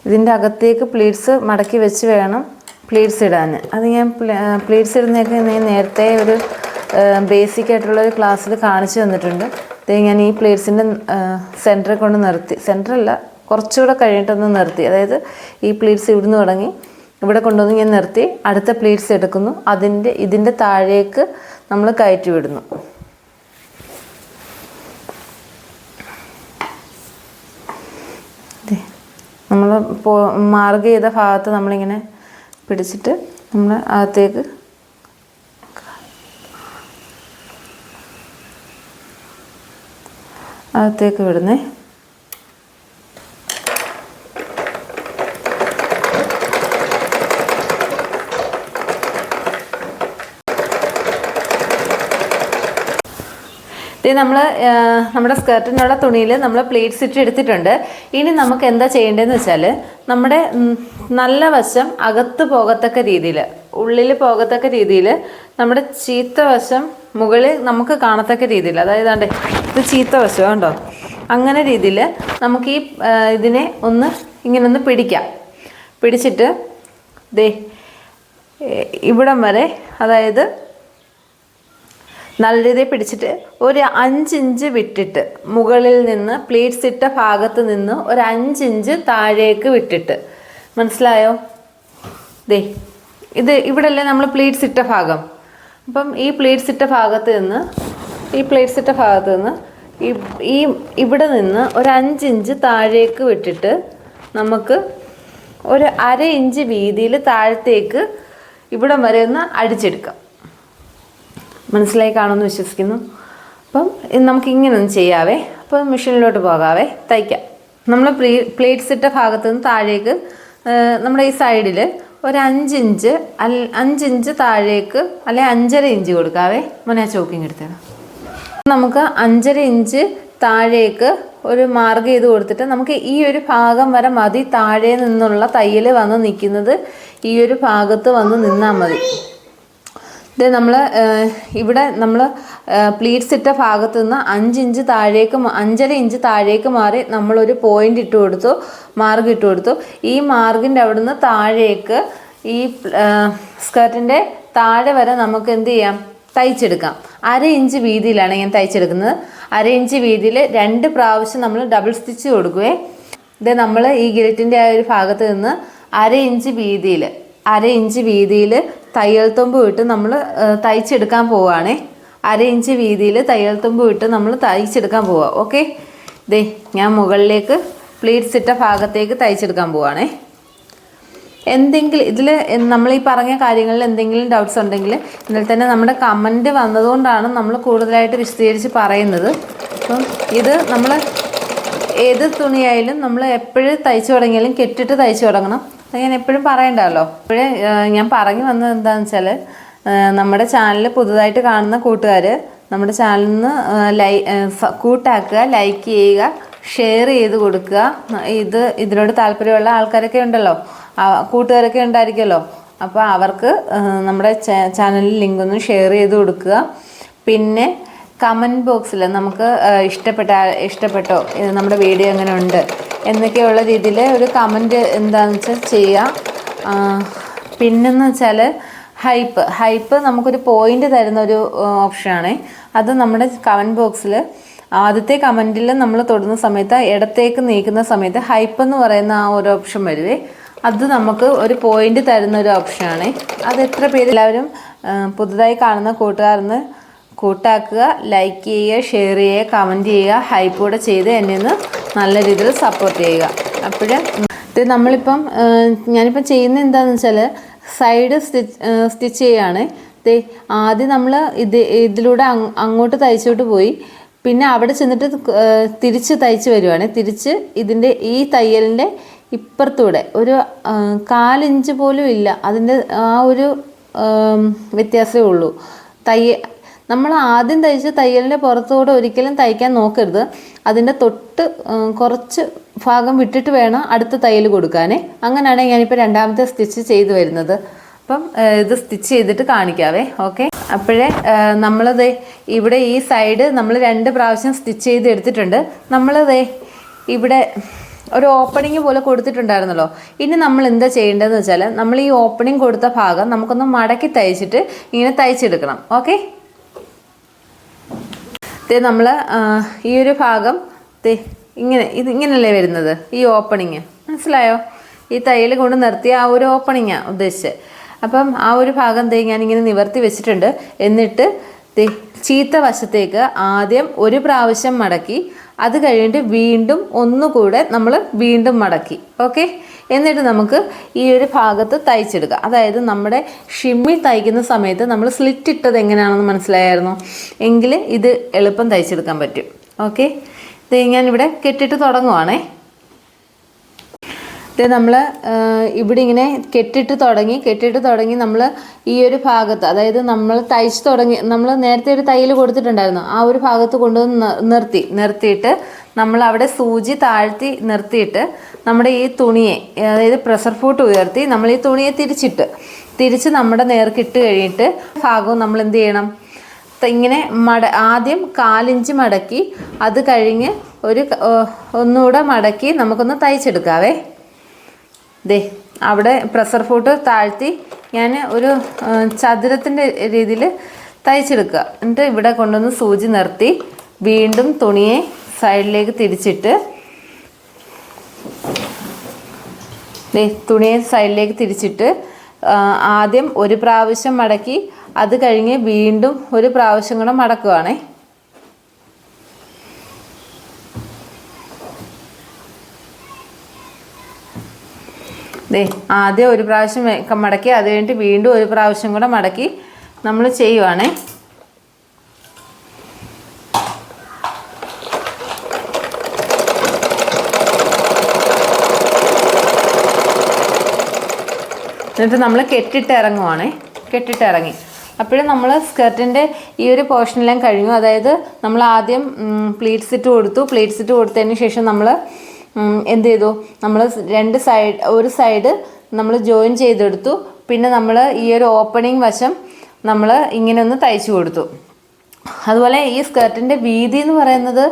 ഇതിന്റെ അകത്തേക്ക് പ്ലീറ്റ്സ് മടക്കി വെച്ച് വേണം പ്ലീറ്റ്സ് ഇടാൻ. അത് ഞാൻ പ്ലീറ്റ്സ് ഇടുന്നതൊക്കെ ഞാൻ നേരത്തെ ഒരു ബേസിക് ആയിട്ടുള്ള ഒരു ക്ലാസ്സിൽ കാണിച്ചു തന്നിട്ടുണ്ട്. ഇത് ഞാൻ ഈ പ്ലേറ്റ്സിന്റെ സെന്ററിൽ കൊണ്ട് നിർത്തി. സെന്ററല്ല കുറച്ചുകൂടെ കഴിഞ്ഞിട്ടൊന്ന് നിർത്തി. അതായത് ഈ പ്ലേറ്റ്സ് ഇവിടുന്ന് തുടങ്ങി. ഇവിടെ കൊണ്ടുവന്ന് ഞാൻ നിർത്തി. അടുത്ത പ്ലേറ്റ്സ് എടുക്കുന്നു. അതിന്റെ ഇതിന്റെ താഴേക്ക് നമ്മൾ കയറ്റി വിടുന്നു. നമ്മൾ പോ മാർഗ് ചെയ്ത ഭാഗത്ത് നമ്മളിങ്ങനെ പിടിച്ചിട്ട് നമ്മൾ അകത്തേക്ക് അകത്തേക്ക് വിടുന്നേ. നമ്മൾ നമ്മുടെ സ്കേർട്ടിനുള്ള തുണിയിൽ നമ്മൾ പ്ലേറ്റ്സ് ഇട്ട് എടുത്തിട്ടുണ്ട് ഇനി നമുക്ക് എന്താ ചെയ്യേണ്ടതെന്ന് വെച്ചാൽ നമ്മുടെ നല്ല വശം അകത്ത് പോകത്തക്ക രീതിയിൽ ഉള്ളിൽ പോകത്തക്ക രീതിയിൽ നമ്മുടെ ചീത്ത വശം മുകളിൽ നമുക്ക് കാണത്തക്ക രീതിയിൽ അതായത് ആണ്ട് ഇത് ചീത്ത വശം കണ്ടോ? അങ്ങനെ രീതിയിൽ നമുക്ക് ഈ ഇതിനെ ഒന്ന് ഇങ്ങനെ ഒന്ന് പിടിക്കാം. പിടിച്ചിട്ട് ദേ ഇവിടം വരെ അതായത് നല്ല രീതിയിൽ പിടിച്ചിട്ട് ഒരു അഞ്ചിഞ്ച് വിട്ടിട്ട് മുകളിൽ നിന്ന് പ്ലേറ്റ്സ് ഇട്ട ഭാഗത്ത് നിന്ന് ഒരു അഞ്ചിഞ്ച് താഴേക്ക് വിട്ടിട്ട്. മനസ്സിലായോ? ദേ ഇത് ഇവിടെയല്ലേ നമ്മൾ പ്ലേറ്റ്സ് ഇട്ട ഭാഗം. അപ്പം ഈ പ്ലേറ്റ്സ് ഇട്ട ഭാഗത്ത് നിന്ന് ഈ പ്ലേറ്റ്സ് ഇട്ട ഭാഗത്ത് നിന്ന് ഈ ഇവിടെ നിന്ന് ഒരു അഞ്ചിഞ്ച് താഴേക്ക് വിട്ടിട്ട് നമുക്ക് ഒരു അര ഇഞ്ച് വീതിയിൽ താഴത്തേക്ക് ഇവിടം വരെ ഒന്ന് അടിച്ചെടുക്കാം. മനസ്സിലായി കാണുമെന്ന് വിശ്വസിക്കുന്നു. അപ്പം നമുക്ക് ഇങ്ങനെ ഒന്ന് ചെയ്യാവേ. അപ്പോൾ മെഷീനിലോട്ട് പോകാവേ. തയ്ക്കാം. നമ്മൾ പ്ലീ പ്ലേറ്റ്സ് ഇട്ട ഭാഗത്ത് നിന്ന് താഴേക്ക് നമ്മുടെ ഈ സൈഡിൽ ഒരു അഞ്ചിഞ്ച് അൽ അഞ്ചിഞ്ച് താഴേക്ക് അല്ലെ അഞ്ചര ഇഞ്ച് കൊടുക്കാവേ. മോനെ ചോക്കിങ് എടുത്തേക്കാം നമുക്ക് അഞ്ചര ഇഞ്ച് താഴേക്ക് ഒരു മാർഗ് ചെയ്ത് കൊടുത്തിട്ട് നമുക്ക് ഈ ഒരു ഭാഗം വരെ മതി. താഴെ നിന്നുള്ള തയ്യൽ വന്ന് നിൽക്കുന്നത് ഈ ഒരു ഭാഗത്ത് വന്ന് നിന്നാൽ മതി. ഇത് നമ്മൾ ഇവിടെ നമ്മൾ പ്ലീറ്റ്സ് ഇട്ട ഭാഗത്ത് നിന്ന് അഞ്ച് ഇഞ്ച് താഴേക്ക് അഞ്ചര ഇഞ്ച് താഴേക്ക് മാറി നമ്മളൊരു പോയിന്റ് ഇട്ട് കൊടുത്തു മാർഗ് ഇട്ട് കൊടുത്തു. ഈ മാർഗിന്റെ അവിടുന്ന് താഴേക്ക് ഈ സ്കർട്ടിന്റെ താഴെ വരെ നമുക്ക് എന്ത് ചെയ്യാം? തയ്ച്ചെടുക്കാം. അര ഇഞ്ച് വീതിയിലാണ് ഞാൻ തയ്ച്ചെടുക്കുന്നത്. അര ഇഞ്ച് വീതിയിൽ രണ്ട് പ്രാവശ്യം നമ്മൾ ഡബിൾ സ്റ്റിച്ച് കൊടുക്കുകയും ഇത് നമ്മൾ ഈ ഗിരറ്റിന്റെ ആ ഒരു ഭാഗത്ത് നിന്ന് അര ഇഞ്ച് വീതിയിൽ അര ഇഞ്ച് വീതിയിൽ തയ്യൽ തുമ്പ് വിട്ട് നമ്മൾ തയ്ച്ചെടുക്കാൻ പോവുകയാണേ അര ഇഞ്ച് വീതിയിൽ തയ്യൽ തുമ്പ് വിട്ട് നമ്മൾ തയ്ച്ചെടുക്കാൻ പോവുക ഓക്കെ? ദേ ഞാൻ മുകളിലേക്ക് പ്ലീറ്റ്സ് ഇട്ട ഭാഗത്തേക്ക് തയ്ച്ചെടുക്കാൻ പോവുകയാണേ എന്തെങ്കിലും ഇതിൽ നമ്മൾ ഈ പറഞ്ഞ കാര്യങ്ങളിൽ എന്തെങ്കിലും ഡൗട്ട്സ് ഉണ്ടെങ്കിൽ ഇന്നലെ തന്നെ നമ്മുടെ കമന്റ് വന്നതുകൊണ്ടാണ് നമ്മൾ കൂടുതലായിട്ട് വിശദീകരിച്ച് പറയുന്നത്. അപ്പം ഇത് നമ്മൾ ഏത് തുണിയായാലും നമ്മൾ എപ്പോഴും തയ്ച്ചു തുടങ്ങിയാലും കെട്ടിട്ട് തയ്ച്ചു തുടങ്ങണം. ഞാൻ എപ്പോഴും പറയണ്ടല്ലോ. ഇപ്പോഴേ ഞാൻ പറഞ്ഞു വന്നത് എന്താണെന്ന് വെച്ചാൽ നമ്മുടെ ചാനൽ പുതുതായിട്ട് കാണുന്ന കൂട്ടുകാർ നമ്മുടെ ചാനലിൽ നിന്ന് ലൈ കൂട്ടാക്കുക ലൈക്ക് ചെയ്യുക ഷെയർ ചെയ്ത് കൊടുക്കുക. ഇത് ഇതിനോട് താല്പര്യമുള്ള ആൾക്കാരൊക്കെ ഉണ്ടല്ലോ. കൂട്ടുകാരൊക്കെ ഉണ്ടായിരിക്കുമല്ലോ. അപ്പോൾ അവർക്ക് നമ്മുടെ ചാനലിൽ ലിങ്ക് ഒന്ന് ഷെയർ ചെയ്ത് കൊടുക്കുക. പിന്നെ കമന്റ് ബോക്സിൽ നമുക്ക് ഇഷ്ടപ്പെട്ട ഇഷ്ടപ്പെട്ടോ? നമ്മുടെ വീഡിയോ എങ്ങനെ ഉണ്ട് എന്നൊക്കെയുള്ള രീതിയിൽ ഒരു കമന്റ് എന്താണെന്ന് വെച്ചാൽ ചെയ്യുക ആ, പിന്നെന്ന് വെച്ചാൽ ഹൈപ്പ് ഹൈപ്പ് നമുക്കൊരു പോയിന്റ് തരുന്ന ഒരു ഓപ്ഷനാണ് അത് നമ്മുടെ കമന്റ് ബോക്സിൽ ആദ്യത്തെ കമന്റിൽ നമ്മൾ തൊടുന്ന സമയത്ത് ഇടത്തേക്ക് നീക്കുന്ന സമയത്ത് ഹൈപ്പ് എന്ന് പറയുന്ന ആ ഒരു ഓപ്ഷൻ വരുവേ. അത് നമുക്ക് ഒരു പോയിന്റ് തരുന്ന ഒരു ഓപ്ഷനാണ് അത് എത്ര പേര് എല്ലാവരും പുതുതായി കാണുന്ന കൂട്ടുകാരെന്ന് കൂട്ടാക്കുക ലൈക്ക് ചെയ്യുക ഷെയർ ചെയ്യുക കമന്റ് ചെയ്യുക ഹൈപ്പ് കൂടെ ചെയ്ത് എന്നെ ഒന്ന് നല്ല രീതിയിൽ സപ്പോർട്ട് ചെയ്യുക. അപ്പോൾ ഇത് നമ്മളിപ്പം ഞാനിപ്പം ചെയ്യുന്ന എന്താണെന്ന് വെച്ചാൽ സൈഡ് സ്റ്റിച്ച് സ്റ്റിച്ച് ചെയ്യുകയാണ് ആദ്യം നമ്മൾ ഇത് ഇതിലൂടെ അങ്ങോട്ട് തയ്ച്ചോട്ട് പോയി. പിന്നെ അവിടെ ചെന്നിട്ട് തിരിച്ച് തയ്ച്ച് വരുവാണ്. തിരിച്ച് ഇതിന്റെ ഈ തയ്യലിന്റെ ഇപ്പുറത്തൂടെ ഒരു കാലിഞ്ച് പോലും ഇല്ല. അതിന്റെ ആ ഒരു വ്യത്യാസമേ ഉള്ളൂ. തയ്യ നമ്മൾ ആദ്യം തയ്ച്ച് തയ്യലിന്റെ പുറത്തുകൂടെ ഒരിക്കലും തയ്ക്കാൻ നോക്കരുത്. അതിന്റെ തൊട്ട് കുറച്ച് ഭാഗം വിട്ടിട്ട് വേണം അടുത്ത തയ്യൽ കൊടുക്കാനേ. അങ്ങനെയാണ് ഞാനിപ്പോൾ രണ്ടാമത്തെ സ്റ്റിച്ച് ചെയ്തു വരുന്നത്. അപ്പം ഇത് സ്റ്റിച്ച് ചെയ്തിട്ട് കാണിക്കാവേ. ഓക്കെ? അപ്പോഴേ നമ്മളത് ഇവിടെ ഈ സൈഡ് നമ്മൾ രണ്ട് പ്രാവശ്യം സ്റ്റിച്ച് ചെയ്ത് എടുത്തിട്ടുണ്ട്. നമ്മളത് ഇവിടെ ഒരു ഓപ്പണിങ് പോലെ കൊടുത്തിട്ടുണ്ടായിരുന്നല്ലോ. ഇനി നമ്മൾ എന്താ ചെയ്യേണ്ടതെന്ന് വെച്ചാൽ നമ്മൾ ഈ ഓപ്പണിങ് കൊടുത്ത ഭാഗം നമുക്കൊന്ന് മടക്കി തയ്ച്ചിട്ട് ഇങ്ങനെ തയ്ച്ചെടുക്കണം. ഓക്കെ? ദേ നമ്മൾ ഈ ഒരു ഭാഗം ഇങ്ങനെ ഇത് ഇങ്ങനല്ലേ വരുന്നത് ഈ ഓപ്പണിങ് മനസ്സിലായോ? ഈ തയ്യൽ കൊണ്ട് നിർത്തിയ ആ ഒരു ഓപ്പണിങ്ങാണ് ഉദ്ദേശിച്ചത്. അപ്പം ആ ഒരു ഭാഗം തേ ഞാനിങ്ങനെ നിവർത്തി വെച്ചിട്ടുണ്ട്. എന്നിട്ട് ചീത്ത വശത്തേക്ക് ആദ്യം ഒരു പ്രാവശ്യം മടക്കി അത് കഴിഞ്ഞിട്ട് വീണ്ടും ഒന്നുകൂടെ നമ്മൾ വീണ്ടും മടക്കി. ഓക്കെ? എന്നിട്ട് നമുക്ക് ഈ ഒരു ഭാഗത്ത് തയ്ച്ചെടുക്കുക അതായത് നമ്മുടെ ഷിമ്മി തയ്ക്കുന്ന സമയത്ത് നമ്മൾ സ്ലിറ്റ് ഇട്ടത് എങ്ങനെയാണെന്ന് മനസ്സിലായായിരുന്നു? എങ്കിൽ ഇത് എളുപ്പം തയ്ച്ചെടുക്കാൻ പറ്റും. ഓക്കെ ഇത് ഞാനിവിടെ കെട്ടിട്ട് തുടങ്ങുവാണേ. ഇത് നമ്മൾ ഇവിടെ ഇങ്ങനെ കെട്ടിട്ട് തുടങ്ങി കെട്ടിട്ട് തുടങ്ങി നമ്മൾ ഈ ഒരു ഭാഗത്ത് അതായത് നമ്മൾ തയ്ച്ച് തുടങ്ങി നമ്മൾ നേരത്തെ ഒരു തയ്യൽ കൊടുത്തിട്ടുണ്ടായിരുന്നു. ആ ഒരു ഭാഗത്ത് കൊണ്ടുവന്ന് നിർത്തി. നിർത്തിയിട്ട് നമ്മൾ അവിടെ സൂചി താഴ്ത്തി നിർത്തിയിട്ട് നമ്മുടെ ഈ തുണിയെ അതായത് പ്രഷർ ഫൂട്ട് ഉയർത്തി നമ്മൾ ഈ തുണിയെ തിരിച്ചിട്ട് തിരിച്ച് നമ്മുടെ നേർക്കിട്ട് കഴിഞ്ഞിട്ട് ഭാഗവും നമ്മൾ എന്ത് ചെയ്യണം? ഇങ്ങനെ മട ആദ്യം കാലിഞ്ച് മടക്കി അത് കഴിഞ്ഞ് ഒരു ഒന്നുകൂടെ മടക്കി നമുക്കൊന്ന് തയ്ച്ചെടുക്കാവേ. ദേ അവിടെ പ്രഷർ ഫൂട്ട് താഴ്ത്തി ഞാൻ ഒരു ചതുരത്തിന്റെ രീതിയിൽ തയ്ച്ചെടുക്കുക. എന്നിട്ട് ഇവിടെ കൊണ്ടുവന്ന് സൂചി നിർത്തി വീണ്ടും തുണിയെ സൈഡിലേക്ക് തിരിച്ചിട്ട് തുണിയെ സൈഡിലേക്ക് തിരിച്ചിട്ട് ആദ്യം ഒരു പ്രാവശ്യം മടക്കി അത് കഴിഞ്ഞ് വീണ്ടും ഒരു പ്രാവശ്യം കൂടെ മടക്കുവാണേ. ദേ ആദ്യം ഒരു പ്രാവശ്യം മടക്കി അത് കഴിഞ്ഞിട്ട് വീണ്ടും ഒരു പ്രാവശ്യം കൂടെ മടക്കി നമ്മൾ ചെയ്യുവാണേ. എന്നിട്ട് നമ്മൾ കെട്ടിട്ട് ഇറങ്ങുവാണേ. കെട്ടിട്ട് ഇറങ്ങി. അപ്പോഴും നമ്മൾ സ്കർട്ടിന്റെ ഈ ഒരു പോർഷനെല്ലാം കഴിഞ്ഞു. അതായത് നമ്മൾ ആദ്യം പ്ലീറ്റ്സ് ഇട്ട് കൊടുത്തു. പ്ലീറ്റ്സ് ഇട്ട് കൊടുത്തതിന് ശേഷം നമ്മൾ എന്ത് ചെയ്തു? നമ്മൾ രണ്ട് സൈഡ് ഒരു സൈഡ് നമ്മൾ ജോയിൻ ചെയ്തെടുത്തു. പിന്നെ നമ്മൾ ഈ ഒരു ഓപ്പണിംഗ് വശം നമ്മൾ ഇങ്ങനെ ഒന്ന് തയ്ച്ചു കൊടുത്തു. അതുപോലെ ഈ സ്കർട്ടിന്റെ വീതി എന്ന് പറയുന്നത്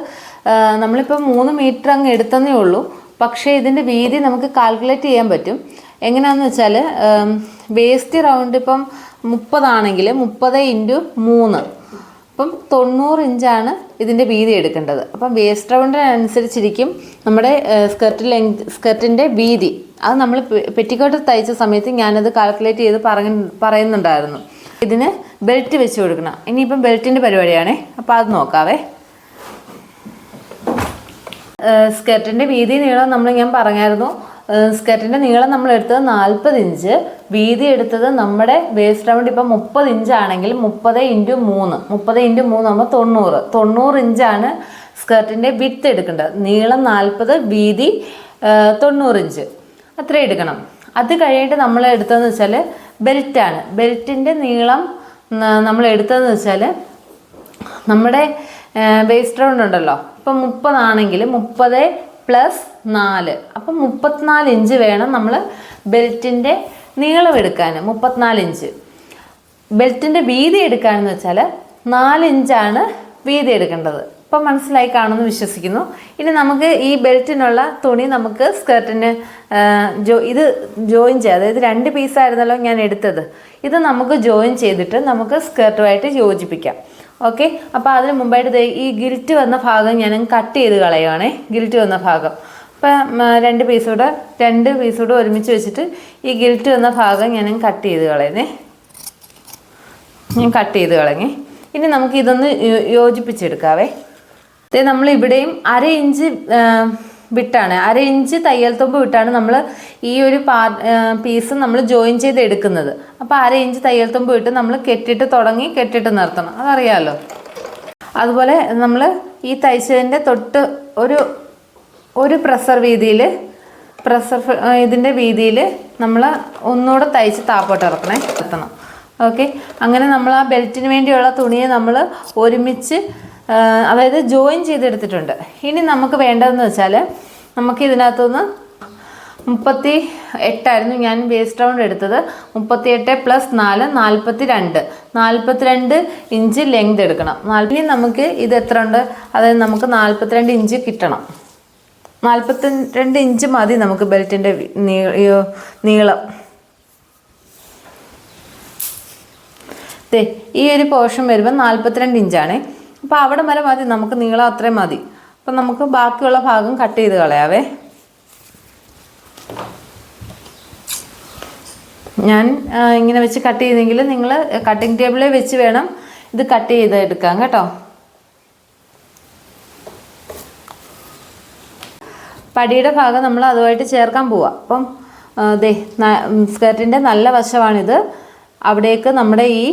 നമ്മളിപ്പോൾ മൂന്ന് മീറ്റർ അങ്ങ് എടുത്തന്നേ ഉള്ളൂ. പക്ഷേ ഇതിന്റെ വീതി നമുക്ക് കാൽക്കുലേറ്റ് ചെയ്യാൻ പറ്റും. എങ്ങനെയാണെന്ന് വെച്ചാൽ വേസ്റ്റ് റൗണ്ട് ഇപ്പം മുപ്പതാണെങ്കിൽ മുപ്പത് ഇന്റു മൂന്ന്. അപ്പം തൊണ്ണൂറ് ഇഞ്ചാണ് ഇതിന്റെ വീതി എടുക്കേണ്ടത്. അപ്പം വേസ്റ്റ് റൗണ്ടിനനുസരിച്ചിരിക്കും നമ്മുടെ സ്കർട്ട് ലെങ്ത് സ്കർട്ടിന്റെ വീതി. അത് നമ്മൾ പെറ്റിക്കോട്ട് തയ്ച്ച സമയത്ത് ഞാനത് കാൽക്കുലേറ്റ് ചെയ്ത് പറ പറയുന്നുണ്ടായിരുന്നു. ഇതിന് ബെൽറ്റ് വെച്ച് കൊടുക്കണം. ഇനിയിപ്പം ബെൽറ്റിന്റെ പരിപാടിയാണേ. അപ്പോൾ അത് നോക്കാവേ. സ്കർട്ടിന്റെ വീതി നീളം നമ്മൾ ഞാൻ പറഞ്ഞായിരുന്നു. സ്കെർട്ടിന്റെ നീളം നമ്മൾ എടുത്തത് നാൽപ്പത് ഇഞ്ച്. വീതി എടുത്തത് നമ്മുടെ വേസ്റ്റ് റൗണ്ട് ഇപ്പം മുപ്പത് ഇഞ്ച് ആണെങ്കിൽ മുപ്പത് ഇന്റു മൂന്ന്. മുപ്പത് ഇന്റു മൂന്ന് ആകുമ്പോൾ തൊണ്ണൂറ്. തൊണ്ണൂറ് ഇഞ്ചാണ് സ്കെർട്ടിന്റെ വിത്ത് എടുക്കേണ്ടത്. നീളം നാൽപ്പത് വീതി തൊണ്ണൂറ് ഇഞ്ച്. അത്ര എടുക്കണം. അത് കഴിഞ്ഞിട്ട് നമ്മൾ എടുത്തതെന്ന് വെച്ചാൽ ബെൽറ്റാണ് ബെൽറ്റിന്റെ നീളം നമ്മൾ എടുത്തതെന്ന് വെച്ചാൽ നമ്മുടെ വേസ്റ്റ് റൗണ്ട് ഉണ്ടല്ലോ. ഇപ്പം മുപ്പതാണെങ്കിൽ മുപ്പത് പ്ലസ് നാല്. അപ്പം മുപ്പത്തിനാല് ഇഞ്ച് വേണം നമ്മൾ ബെൽറ്റിന്റെ നീളം എടുക്കാൻ മുപ്പത്തിനാല് ഇഞ്ച്. ബെൽറ്റിന്റെ വീതി എടുക്കാമെന്ന് വെച്ചാൽ നാല് ഇഞ്ചാണ് വീതി എടുക്കേണ്ടത്. ഇപ്പം മനസ്സിലായി കാണുമെന്ന് വിശ്വസിക്കുന്നു. ഇനി നമുക്ക് ഈ ബെൽറ്റിനുള്ള തുണി നമുക്ക് സ്കർട്ടിന് ജോ ഇത് ജോയിൻ ചെയ്യാം. അതായത് രണ്ട് പീസായിരുന്നല്ലോ ഞാൻ എടുത്തത്. ഇത് നമുക്ക് ജോയിൻ ചെയ്തിട്ട് നമുക്ക് സ്കർട്ടുമായിട്ട് യോജിപ്പിക്കാം. ഓക്കെ അപ്പോൾ അതിന് മുമ്പായിട്ട് ഈ ഗിൽറ്റ് വന്ന ഭാഗം ഞാൻ കട്ട് ചെയ്ത് കളയുവാണേ. ഗിൽറ്റ് വന്ന ഭാഗം. അപ്പം രണ്ട് പീസ് കൂടെ രണ്ട് പീസ് കൂടെ ഒരുമിച്ച് വെച്ചിട്ട് ഈ ഗിൽറ്റ് വന്ന ഭാഗം ഞാൻ കട്ട് ചെയ്ത് കളയുന്നേ. ഞാൻ കട്ട് ചെയ്ത് കളഞ്ഞേ. ഇനി നമുക്ക് ഇതൊന്ന് യോജിപ്പിച്ചെടുക്കാവേ. നമ്മൾ ഇവിടെയും അര ഇഞ്ച് വിട്ടാണ്. അര ഇഞ്ച് തയ്യൽ തുമ്പ് വിട്ടാണ് നമ്മൾ ഈ ഒരു പാ പീസ് നമ്മൾ ജോയിൻ ചെയ്ത് എടുക്കുന്നത് അപ്പോൾ അര ഇഞ്ച് തയ്യൽ തുമ്പ് വിട്ട് നമ്മൾ കെട്ടിട്ട് തുടങ്ങി കെട്ടിട്ട് നിർത്തണം. അതറിയാമല്ലോ അതുപോലെ നമ്മൾ ഈ തയ്ച്ചതിന്റെ തൊട്ട് ഒരു ഒരു പ്രസർ വീതിയിൽ പ്രസർ ഇതിന്റെ വീതിയിൽ നമ്മൾ ഒന്നുകൂടെ തയ്ച്ച് താപ്പോട്ട് ഇറക്കണേ. എത്തണം ഓക്കെ? അങ്ങനെ നമ്മൾ ആ ബെൽറ്റിന് വേണ്ടിയുള്ള തുണിയെ നമ്മൾ ഒരുമിച്ച് അതായത് ജോയിൻ ചെയ്തെടുത്തിട്ടുണ്ട്. ഇനി നമുക്ക് വേണ്ടതെന്ന് വെച്ചാൽ നമുക്ക് ഇതിനകത്തുനിന്ന് മുപ്പത്തി എട്ടായിരുന്നു ഞാൻ വേസ്റ്റ് റൗണ്ട് എടുത്തത്. മുപ്പത്തി എട്ട് പ്ലസ് നാല് നാൽപ്പത്തി രണ്ട് നാൽപ്പത്തിരണ്ട് ഇഞ്ച് ലെങ്ത് എടുക്കണം. നാൽപ്പത്തി നമുക്ക് ഇത് എത്ര ഉണ്ട്? അതായത് നമുക്ക് നാൽപ്പത്തിരണ്ട് ഇഞ്ച് കിട്ടണം. നാൽപ്പത്തി രണ്ട് ഇഞ്ച് മതി നമുക്ക് ബെൽറ്റിന്റെ നീളം. ഈ ഒരു പോർഷൻ വരുമ്പോൾ നാൽപ്പത്തിരണ്ട് ഇഞ്ചാണ്. അപ്പോൾ അവിടെ വരെ മതി നമുക്ക് നീളം അത്രയും മതി. അപ്പം നമുക്ക് ബാക്കിയുള്ള ഭാഗം കട്ട് ചെയ്ത് കളയാവേ. ഞാൻ ഇങ്ങനെ വെച്ച് കട്ട് ചെയ്തെങ്കിൽ നിങ്ങൾ കട്ടിംഗ് ടേബിളിൽ വെച്ച് വേണം ഇത് കട്ട് ചെയ്ത് എടുക്കാൻ കേട്ടോ. പടിയുടെ ഭാഗം നമ്മൾ അതുമായിട്ട് ചേർക്കാൻ പോവുക അപ്പം ദേ സ്കേർട്ടിന്റെ നല്ല വശമാണിത്. അവിടേക്ക് നമ്മുടെ ഈ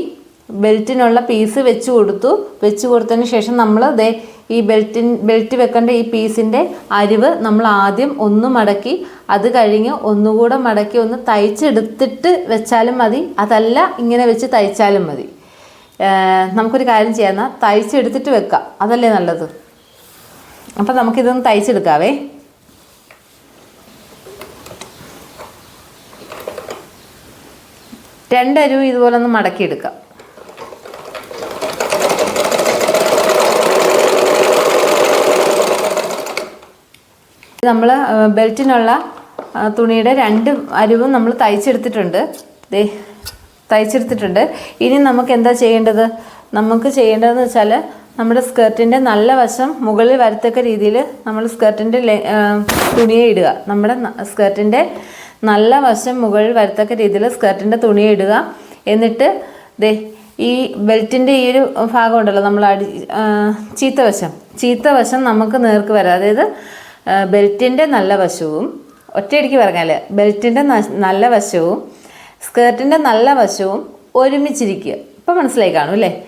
ബെൽറ്റിനുള്ള പീസ് വെച്ച് കൊടുത്തു. വെച്ച് കൊടുത്തതിന് ശേഷം നമ്മൾ ദേ ഈ ബെൽറ്റിൻ ബെൽറ്റ് വെക്കേണ്ട ഈ പീസിന്റെ അരിവ് നമ്മൾ ആദ്യം ഒന്ന് മടക്കി അത് കഴിഞ്ഞ് ഒന്നുകൂടെ മടക്കി ഒന്ന് തയ്ച്ചെടുത്തിട്ട് വെച്ചാലും മതി. അതല്ല ഇങ്ങനെ വെച്ച് തയ്ച്ചാലും മതി. നമുക്കൊരു കാര്യം ചെയ്യാന്ന തയ്ച്ചെടുത്തിട്ട് വെക്കാം. അതല്ലേ നല്ലത്? അപ്പം നമുക്കിതൊന്ന് തയ്ച്ചെടുക്കാവേ. രണ്ടരുവും ഇതുപോലെ ഒന്ന് മടക്കിയെടുക്കാം. നമ്മൾ ബെൽറ്റിനുള്ള തുണിയുടെ രണ്ട് അരിവും നമ്മൾ തയ്ച്ചെടുത്തിട്ടുണ്ട്. ദേ തയ്ച്ചെടുത്തിട്ടുണ്ട്. ഇനി നമുക്ക് എന്താ ചെയ്യേണ്ടത്? നമുക്ക് ചെയ്യേണ്ടതെന്ന് വെച്ചാൽ നമ്മുടെ സ്കർട്ടിന്റെ നല്ല വശം മുകളിൽ വരത്തക്ക രീതിയിൽ നമ്മൾ സ്കർട്ടിന്റെ തുണിയെ ഇടുക. നമ്മുടെ സ്കർട്ടിന്റെ നല്ല വശം മുകളിൽ വരത്തക്ക രീതിയിൽ സ്കർട്ടിന്റെ തുണിയെ ഇടുക. എന്നിട്ട് ദേ ഈ ബെൽറ്റിന്റെ ഈ ഒരു ഭാഗം ഉണ്ടല്ലോ നമ്മൾ അടി ചീത്ത വശം. ചീത്ത വശം നമുക്ക് നേർക്ക് വരാം. അതായത് ബെൽറ്റിന്റെ നല്ല വശവും ഒറ്റയടിക്ക് പറഞ്ഞാൽ ബെൽറ്റിന്റെ നല്ല വശവും സ്കേർട്ടിന്റെ നല്ല വശവും ഒരുമിച്ചിരിക്കുക. ഇപ്പം മനസ്സിലായി കാണും അല്ലേ?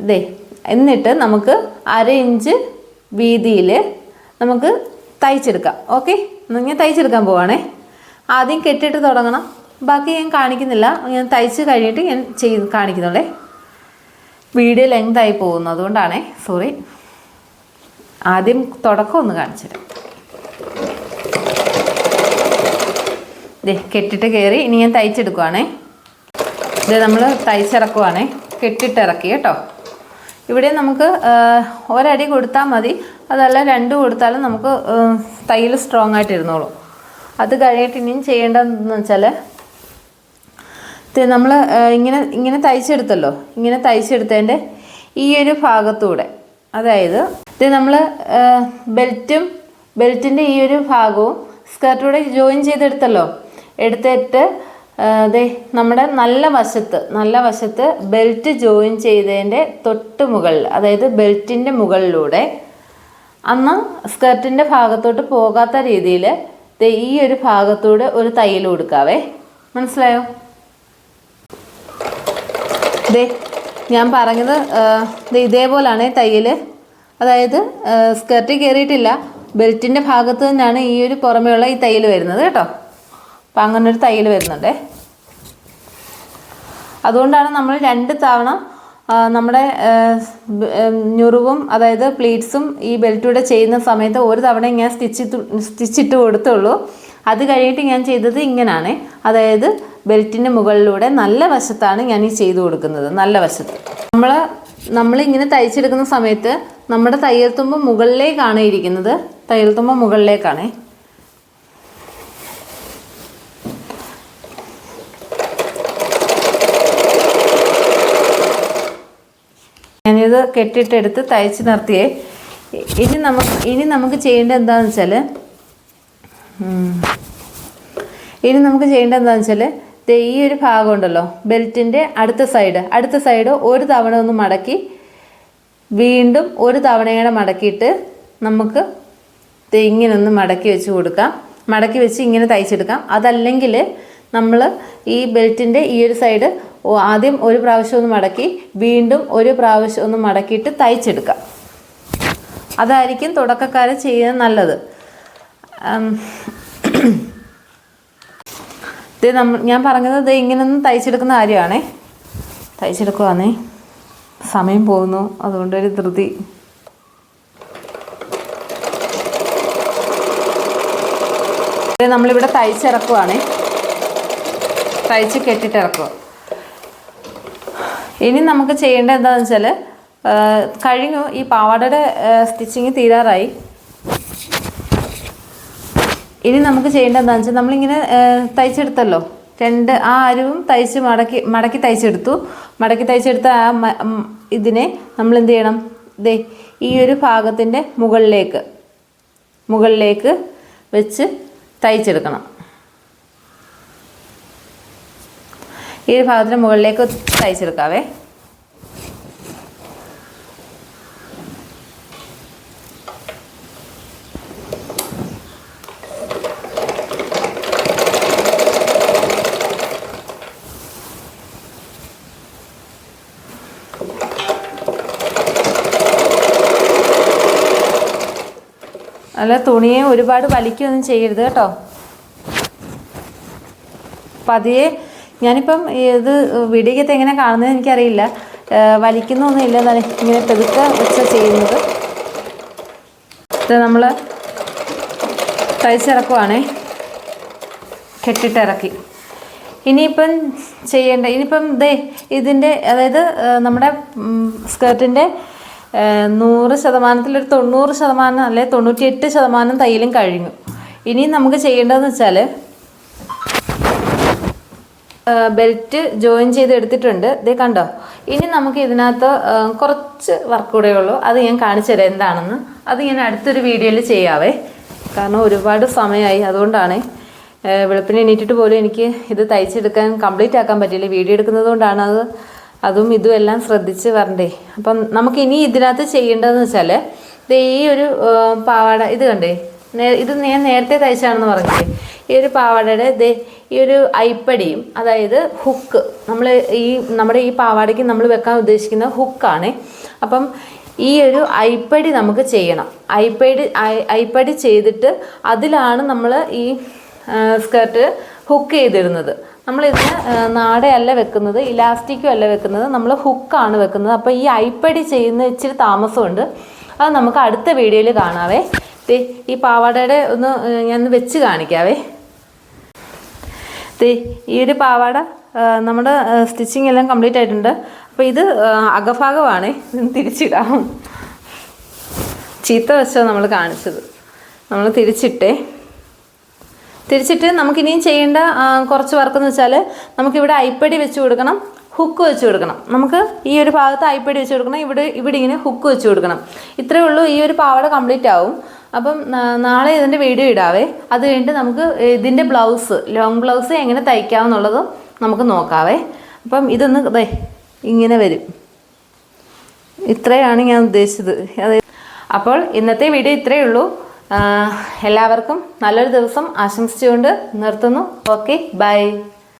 ഇതേ എന്നിട്ട് നമുക്ക് അര ഇഞ്ച് വീതിയിൽ നമുക്ക് തയ്ച്ചെടുക്കാം. ഓക്കെ? ഞാൻ തയ്ച്ചെടുക്കാൻ പോവാണേ. ആദ്യം കെട്ടിയിട്ട് തുടങ്ങണം. ബാക്കി ഞാൻ കാണിക്കുന്നില്ല. ഞാൻ തയ്ച്ച് കഴിഞ്ഞിട്ട് ഞാൻ ചെയ്ത് കാണിക്കുന്നുള്ളേ. വീഡിയോ ലെങ്ത് ആയി പോകുന്നു. അതുകൊണ്ടാണേ. സോറി. ആദ്യം തുടക്കം ഒന്ന് കാണിച്ചുതരാം. ദേ കെട്ടിട്ട് കയറി ഇനി ഞാൻ തയ്ച്ചെടുക്കുവാണേ. ഇത് നമ്മൾ തയ്ച്ചിറക്കുവാണേ. കെട്ടിട്ട് ഇറക്കി കേട്ടോ. ഇവിടെ നമുക്ക് ഒരടി കൊടുത്താൽ മതി. അതല്ല രണ്ട് കൊടുത്താലും നമുക്ക് തയ്യൽ സ്ട്രോങ് ആയിട്ട് ഇരുന്നോളും. അത് കഴിഞ്ഞിട്ട് ഇനിയും ചെയ്യേണ്ടതെന്ന് വെച്ചാൽ നമ്മൾ ഇങ്ങനെ ഇങ്ങനെ തയ്ച്ചെടുത്തല്ലോ. ഇങ്ങനെ തയ്ച്ചെടുത്തതിന്റെ ഈ ഒരു ഭാഗത്തൂടെ. അതായത് ഇത് നമ്മൾ ബെൽറ്റും ബെൽറ്റിന്റെ ഈ ഒരു ഭാഗവും സ്കർട്ടൂടെ ജോയിൻ ചെയ്തെടുത്തല്ലോ. എടുത്തിട്ട് ദേ നമ്മുടെ നല്ല വശത്ത് നല്ല വശത്ത് ബെൽറ്റ് ജോയിൻ ചെയ്തതിന്റെ തൊട്ട് മുകളിൽ അതായത് ബെൽറ്റിന്റെ മുകളിലൂടെ അന്ന് സ്കർട്ടിന്റെ ഭാഗത്തോട്ട് പോകാത്ത രീതിയിൽ ഈ ഒരു ഭാഗത്തൂടെ ഒരു തയ്യൽ കൊടുക്കാവേ. മനസ്സിലായോ? ദേ ഞാൻ പറഞ്ഞത് ഇതേപോലാണ് തയ്യൽ അതായത് സ്കർട്ട് കയറിയിട്ടില്ല ബെൽറ്റിന്റെ ഭാഗത്ത് തന്നെയാണ് ഈ ഒരു പുറമെയുള്ള ഈ തയ്യൽ വരുന്നത് കേട്ടോ. അപ്പം അങ്ങനെ ഒരു തയ്യൽ വരുന്നുണ്ടേ. അതുകൊണ്ടാണ് നമ്മൾ രണ്ട് തവണ നമ്മുടെ ഞുറുവും അതായത് പ്ലീറ്റ്സും ഈ ബെൽറ്റൂടെ ചെയ്യുന്ന സമയത്ത് ഒരു തവണ ഞാൻ സ്റ്റിച്ച് സ്റ്റിച്ചിട്ട് കൊടുത്തുള്ളൂ. അത് കഴിഞ്ഞിട്ട് ഞാൻ ചെയ്തത് ഇങ്ങനെയാണ് അതായത് ബെൽറ്റിന്റെ മുകളിലൂടെ നല്ല വശത്താണ് ഞാൻ ഈ ചെയ്തു കൊടുക്കുന്നത്. നല്ല വശത്ത്. നമ്മൾ നമ്മളിങ്ങനെ തയ്ച്ചെടുക്കുന്ന സമയത്ത് നമ്മുടെ തയ്യൽ തുമ്പ് മുകളിലേക്കാണ് ഇരിക്കുന്നത്. തയ്യൽ തുമ്പ് മുകളിലേക്കാണേ. ഞാനിത് കെട്ടിട്ടെടുത്ത് തയ്ച്ച് നിർത്തിയേ. ഇനി നമുക്ക് ഇനി നമുക്ക് ചെയ്യേണ്ടത് എന്താണെന്ന് വെച്ചാൽ ഇനി നമുക്ക് ചെയ്യേണ്ടത് എന്താണെന്ന് വെച്ചാൽ ദേ ഈ ഒരു ഭാഗം ഉണ്ടല്ലോ ബെൽറ്റിന്റെ അടുത്ത സൈഡ്. അടുത്ത സൈഡ് ഒരു തവണ ഒന്ന് മടക്കി വീണ്ടും ഒരു തവണയുടെ മടക്കിയിട്ട് നമുക്ക് ഇങ്ങനെ ഒന്ന് മടക്കി വെച്ച് കൊടുക്കാം. മടക്കി വെച്ച് ഇങ്ങനെ തയ്ച്ചെടുക്കാം. അതല്ലെങ്കിൽ നമ്മൾ ഈ ബെൽറ്റിന്റെ ഈ ഒരു സൈഡ് ആദ്യം ഒരു പ്രാവശ്യം ഒന്ന് മടക്കി വീണ്ടും ഒരു പ്രാവശ്യം ഒന്ന് മടക്കിയിട്ട് തയ്ച്ചെടുക്കാം. അതായിരിക്കും തുടക്കക്കാരെ ചെയ്യാൻ നല്ലത്. ഇത് നമ്മൾ ഞാൻ പറഞ്ഞത് ഇത് ഇങ്ങനൊന്നും തയ്ച്ചെടുക്കുന്ന കാര്യമാണേ. തയ്ച്ചെടുക്കുവാന്നേ. സമയം പോകുന്നു. അതുകൊണ്ടൊരു ധൃതി. നമ്മളിവിടെ തയ്ച്ചിറക്കുവാണേ. തയ്ച്ച് കെട്ടിട്ടിറക്കുക ഇനി നമുക്ക് ചെയ്യേണ്ട എന്താണെന്ന് വെച്ചാൽ കഴിഞ്ഞു ഈ പാവാടയുടെ സ്റ്റിച്ചിങ് തീരാറായി. ഇനി നമുക്ക് ചെയ്യേണ്ട എന്താണെന്ന് വെച്ചാൽ നമ്മളിങ്ങനെ തയ്ച്ചെടുത്തല്ലോ. രണ്ട് ആ അരിവും തയ്ച്ച് മടക്കി മടക്കി തയ്ച്ചെടുത്തു. മടക്കി തയ്ച്ചെടുത്ത ആ ഇതിനെ നമ്മൾ എന്ത് ചെയ്യണം? ദേ ഈ ഒരു ഭാഗത്തിന്റെ മുകളിലേക്ക് മുകളിലേക്ക് വെച്ച് തയ്ച്ചെടുക്കണം. ഈ ഒരു ഭാഗത്തിന് മുകളിലേക്ക് തയ്ച്ചെടുക്കാവേ. അല്ല തുണിയെ ഒരുപാട് വലിക്കുകയൊന്നും ചെയ്യരുത് കേട്ടോ. പതിയെ ഞാനിപ്പം ഇത് വീഡിയോക്കകത്ത് എങ്ങനെ കാണുന്നത് എനിക്കറിയില്ല. വലിക്കുന്നൊന്നുമില്ല എന്നാണ് ഇങ്ങനെ പെതുക്കെ വെച്ച് ചെയ്യുന്നത്. നമ്മൾ തയ്ച്ചിറക്കുവാണേ. കെട്ടിട്ടിറക്കി. ഇനിയിപ്പം ചെയ്യേണ്ട ഇനിയിപ്പം ദേ ഇതിന്റെ അതായത് നമ്മുടെ സ്കേർട്ടിന്റെ നൂറ് ശതമാനത്തിലൊരു തൊണ്ണൂറ് ശതമാനം അല്ലെ തൊണ്ണൂറ്റിയെട്ട് ശതമാനം തയ്യലും കഴിഞ്ഞു. ഇനി നമുക്ക് ചെയ്യേണ്ടതെന്ന് വെച്ചാൽ ബെൽറ്റ് ജോയിൻ ചെയ്ത് എടുത്തിട്ടുണ്ട് ഇതേ കണ്ടോ? ഇനി നമുക്ക് ഇതിനകത്ത് കുറച്ച് വർക്ക് കൂടെ ഉള്ളൂ. അത് ഞാൻ കാണിച്ചു തരാം എന്താണെന്ന്. അത് ഞാൻ അടുത്തൊരു വീഡിയോയിൽ ചെയ്യാവേ. കാരണം ഒരുപാട് സമയമായി അതുകൊണ്ടാണ് വെളുപ്പിന് എണീറ്റിട്ട് പോലും എനിക്ക് ഇത് തയ്ച്ചെടുക്കാൻ കംപ്ലീറ്റ് ആക്കാൻ പറ്റില്ല വീഡിയോ എടുക്കുന്നത് കൊണ്ടാണ് അത്. അതും ഇതും എല്ലാം ശ്രദ്ധിച്ച് വരണ്ടേ അപ്പം നമുക്ക് ഇനി ഇതിനകത്ത് ചെയ്യേണ്ടതെന്ന് വെച്ചാൽ ദേ ഈ ഒരു പാവാട ഇത് കണ്ടേ. ഇത് ഞാൻ നേരത്തെ തയ്ച്ചാണെന്ന് പറഞ്ഞില്ലേ? ഈ ഒരു പാവാടയുടെ ദേ ഈ ഒരു ഐപ്പടിയും അതായത് ഹുക്ക് നമ്മൾ ഈ നമ്മുടെ ഈ പാവാടയ്ക്ക് നമ്മൾ വെക്കാൻ ഉദ്ദേശിക്കുന്ന ഹുക്കാണ് അപ്പം ഈ ഒരു ഐപ്പടി നമുക്ക് ചെയ്യണം. ഐപ്പടി ഐപ്പടി ചെയ്തിട്ട് അതിലാണ് നമ്മൾ ഈ സ്കേർട്ട് ഹുക്ക് ചെയ്തിടുന്നത്. നമ്മളിതിന് നാടയല്ല വെക്കുന്നത് ഇലാസ്റ്റിക്കും അല്ല വെക്കുന്നത് നമ്മൾ ഹുക്കാണ് വെക്കുന്നത്. അപ്പോൾ ഈ ഐപ്പടി ചെയ്യുന്ന ഇച്ചിരി താമസമുണ്ട്. അത് നമുക്ക് അടുത്ത വീഡിയോയിൽ കാണാവേ. ദേ ഈ പാവാടയുടെ ഒന്ന് ഞാൻ ഒന്ന് വെച്ച് കാണിക്കാവേ. ദേ ഈ ഒരു പാവാട നമ്മുടെ സ്റ്റിച്ചിങ് എല്ലാം കംപ്ലീറ്റ് ആയിട്ടുണ്ട്. അപ്പോൾ ഇത് അകഭാഗമാണ്. തിരിച്ചിടാം. ചീത്ത വശമാണ് നമ്മൾ കാണിച്ചത്. നമ്മൾ തിരിച്ചിട്ടേ. തിരിച്ചിട്ട് നമുക്കിനിയും ചെയ്യേണ്ട കുറച്ച് വർക്ക് എന്ന് വെച്ചാൽ നമുക്കിവിടെ ഐപ്പടി വെച്ച് കൊടുക്കണം. ഹുക്ക് വെച്ച് കൊടുക്കണം. നമുക്ക് ഈ ഒരു ഭാഗത്ത് ഐപ്പടി വെച്ച് കൊടുക്കണം. ഇവിടെ ഇവിടെ ഇങ്ങനെ ഹുക്ക് വെച്ച് കൊടുക്കണം. ഇത്രയേ ഉള്ളൂ. ഈ ഒരു പാവട കംപ്ലീറ്റ് ആവും. അപ്പം നാളെ ഇതിന്റെ വീഡിയോ ഇടാവേ. അത് കഴിഞ്ഞിട്ട് നമുക്ക് ഇതിന്റെ ബ്ലൗസ് ലോങ് ബ്ലൗസ് എങ്ങനെ തയ്ക്കാമെന്നുള്ളത് നമുക്ക് നോക്കാവേ. അപ്പം ഇതൊന്ന് ഇങ്ങനെ വരും. ഇത്രയാണ് ഞാൻ ഉദ്ദേശിച്ചത്. അത്. അപ്പോൾ ഇന്നത്തെ വീഡിയോ ഇത്രയേ ഉള്ളൂ. എല്ലാവർക്കും നല്ലൊരു ദിവസം ആശംസിച്ചുകൊണ്ട് നിർത്തുന്നു. Okay bye